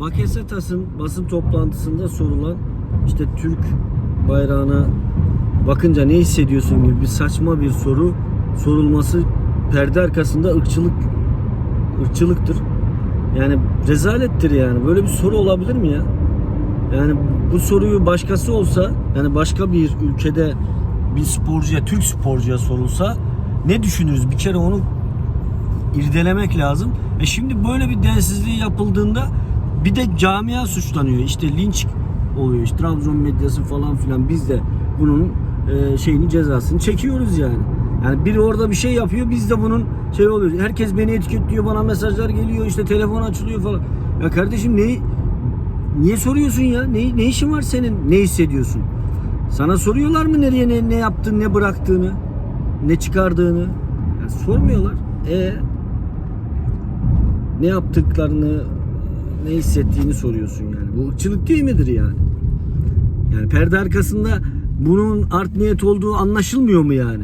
Bakasetas'ın basın toplantısında sorulan işte Türk bayrağına bakınca ne hissediyorsun gibi bir saçma bir soru sorulması perde arkasında ırkçılık ırkçılıktır. Yani rezalettir yani. Böyle bir soru olabilir mi ya? Yani bu soruyu başkası olsa yani başka bir ülkede bir sporcuya, Türk sporcuya sorulsa ne düşünürüz? Bir kere onu irdelemek lazım. E şimdi böyle bir densizliği yapıldığında bir de camia suçlanıyor. İşte linç oluyor. İşte Trabzon medyası falan filan biz de bunun e, şeyini cezasını çekiyoruz yani. Yani biri orada bir şey yapıyor biz de bunun şey oluyor. Herkes beni etiketliyor bana mesajlar geliyor işte telefon açılıyor falan. Ya kardeşim ne niye soruyorsun ya? Ne, ne işin var senin? Ne hissediyorsun? Sana soruyorlar mı nereye ne, ne yaptın, ne bıraktığını, ne çıkardığını? Ya sormuyorlar. E ne yaptıklarını, ne hissettiğini soruyorsun yani. Bu ırkçılık değil midir yani? Yani perde arkasında bunun art niyet olduğu anlaşılmıyor mu yani?